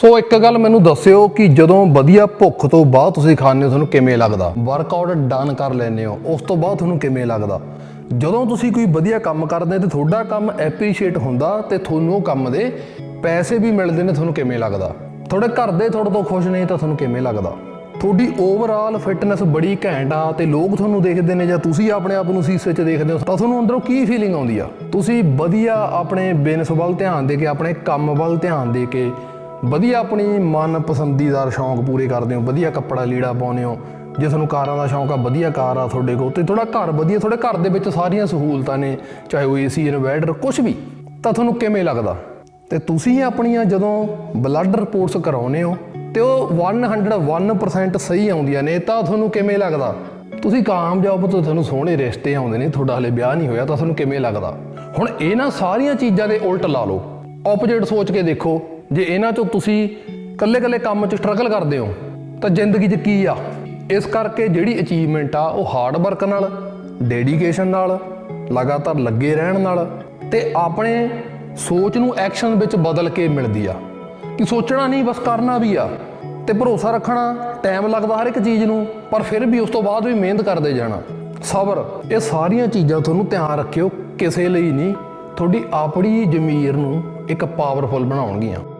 ਸੋ ਇੱਕ ਗੱਲ ਮੈਨੂੰ ਦੱਸਿਓ ਕਿ ਜਦੋਂ ਵਧੀਆ ਭੁੱਖ ਤੋਂ ਬਾਅਦ ਤੁਸੀਂ ਖਾਂਦੇ ਹੋ, ਤੁਹਾਨੂੰ ਕਿਵੇਂ ਲੱਗਦਾ? ਵਰਕਆਊਟ ਡਨ ਕਰ ਲੈਂਦੇ ਹੋ, ਉਸ ਤੋਂ ਬਾਅਦ ਤੁਹਾਨੂੰ ਕਿਵੇਂ ਲੱਗਦਾ? ਜਦੋਂ ਤੁਸੀਂ ਕੋਈ ਵਧੀਆ ਕੰਮ ਕਰਦੇ ਤੇ ਤੁਹਾਡਾ ਕੰਮ ਐਪਰੀਸ਼ੀਏਟ ਹੁੰਦਾ ਤੇ ਤੁਹਾਨੂੰ ਉਹ ਕੰਮ ਦੇ ਪੈਸੇ ਵੀ ਮਿਲਦੇ ਨੇ, ਤੁਹਾਨੂੰ ਕਿਵੇਂ ਲੱਗਦਾ? ਤੁਹਾਡੇ ਘਰ ਦੇ ਤੁਹਾਡੇ ਤੋਂ ਖੁਸ਼ ਨਹੀਂ ਤਾਂ ਤੁਹਾਨੂੰ ਕਿਵੇਂ ਲੱਗਦਾ? ਤੁਹਾਡੀ ਓਵਰਆਲ ਫਿਟਨੈਸ ਬੜੀ ਘੈਂਟ ਆ ਤੇ ਲੋਕ ਤੁਹਾਨੂੰ ਦੇਖਦੇ ਨੇ ਜਾਂ ਤੁਸੀਂ ਆਪਣੇ ਆਪ ਨੂੰ ਸੀਸੇ 'ਚ ਦੇਖਦੇ ਹੋ, ਤਾਂ ਤੁਹਾਨੂੰ ਅੰਦਰੋਂ ਕੀ ਫੀਲਿੰਗ ਆਉਂਦੀ ਆ? ਤੁਸੀਂ ਵਧੀਆ ਆਪਣੇ ਬਿਜ਼ਨਸ ਵੱਲ ਧਿਆਨ ਦੇ ਕੇ, ਆਪਣੇ ਕੰਮ ਵੱਲ ਧਿਆਨ ਦੇ ਕੇ ਵਧੀਆ ਆਪਣੀ ਮਨ ਪਸੰਦੀਦਾਰ ਸ਼ੌਂਕ ਪੂਰੇ ਕਰਦੇ ਹੋ, ਵਧੀਆ ਕੱਪੜਾ ਲੀੜਾ ਪਾਉਂਦੇ ਹੋ। ਜੇ ਤੁਹਾਨੂੰ ਕਾਰਾਂ ਦਾ ਸ਼ੌਂਕ ਆ, ਵਧੀਆ ਕਾਰ ਆ ਤੁਹਾਡੇ ਕੋਲ, ਤੇ ਤੁਹਾਡਾ ਘਰ ਵਧੀਆ, ਤੁਹਾਡੇ ਘਰ ਦੇ ਵਿੱਚ ਸਾਰੀਆਂ ਸਹੂਲਤਾਂ ਨੇ, ਚਾਹੇ ਉਹ ਏਸੀ, ਇਨਵਰਟਰ ਕੁਝ ਵੀ, ਤਾਂ ਤੁਹਾਨੂੰ ਕਿਵੇਂ ਲੱਗਦਾ? ਤੇ ਤੁਸੀਂ ਆਪਣੀਆਂ ਜਦੋਂ ਬਲੱਡ ਰਿਪੋਰਟਸ ਕਰਾਉਨੇ ਹੋ, ਤੇ ਉਹ 101% ਸਹੀ ਆਉਂਦੀਆਂ ਨੇ, ਤਾਂ ਤੁਹਾਨੂੰ ਕਿਵੇਂ ਲੱਗਦਾ? ਤੁਸੀਂ ਕਾਮਯਾਬ ਤੋਂ ਤੁਹਾਨੂੰ ਸੋਹਣੇ ਰਿਸ਼ਤੇ ਆਉਂਦੇ ਨੇ, ਤੁਹਾਡਾ ਹਲੇ ਵਿਆਹ ਨਹੀਂ ਹੋਇਆ, ਤਾਂ ਤੁਹਾਨੂੰ ਕਿਵੇਂ ਲੱਗਦਾ? ਹੁਣ ਇਹਨਾਂ ਸਾਰੀਆਂ ਚੀਜ਼ਾਂ ਦੇ ਉਲਟ ਲਾ ਲਓ ਆਪੋਜੀਟ ਸੋਚ ਕੇ ਦੇਖੋ ਜੇ ਇਹਨਾਂ ਚੋਂ ਤੁਸੀਂ ਕੱਲੇ-ਕੱਲੇ ਕੰਮ 'ਚ ਸਟਰਗਲ ਕਰਦੇ ਹੋ, ਤਾਂ ਜ਼ਿੰਦਗੀ 'ਚ ਕੀ ਆ? ਇਸ ਕਰਕੇ ਜਿਹੜੀ ਅਚੀਵਮੈਂਟ ਆ, ਉਹ ਹਾਰਡ ਵਰਕ ਨਾਲ ਡੈਡੀਕੇਸ਼ਨ ਨਾਲ, ਲਗਾਤਾਰ ਲੱਗੇ ਰਹਿਣ ਨਾਲ ਤੇ ਆਪਣੇ ਸੋਚ ਨੂੰ ਐਕਸ਼ਨ ਵਿੱਚ ਬਦਲ ਕੇ ਮਿਲਦੀ ਆ। ਕਿ ਸੋਚਣਾ ਨਹੀਂ, ਬਸ ਕਰਨਾ ਵੀ ਆ ਤੇ ਭਰੋਸਾ ਰੱਖਣਾ ਟਾਈਮ ਲੱਗਦਾ ਹਰ ਇੱਕ ਚੀਜ਼ ਨੂੰ, ਪਰ ਫਿਰ ਵੀ ਉਸ ਤੋਂ ਬਾਅਦ ਵੀ ਮਿਹਨਤ ਕਰਦੇ ਜਾਣਾ। ਸਬਰ, ਇਹ ਸਾਰੀਆਂ ਚੀਜ਼ਾਂ ਤੁਹਾਨੂੰ ਧਿਆਨ ਰੱਖਿਓ, ਕਿਸੇ ਲਈ ਨਹੀਂ, ਤੁਹਾਡੀ ਆਪਣੀ ਜ਼ਮੀਰ ਨੂੰ ਇੱਕ ਪਾਵਰਫੁਲ ਬਣਾਉਣਗੀਆਂ।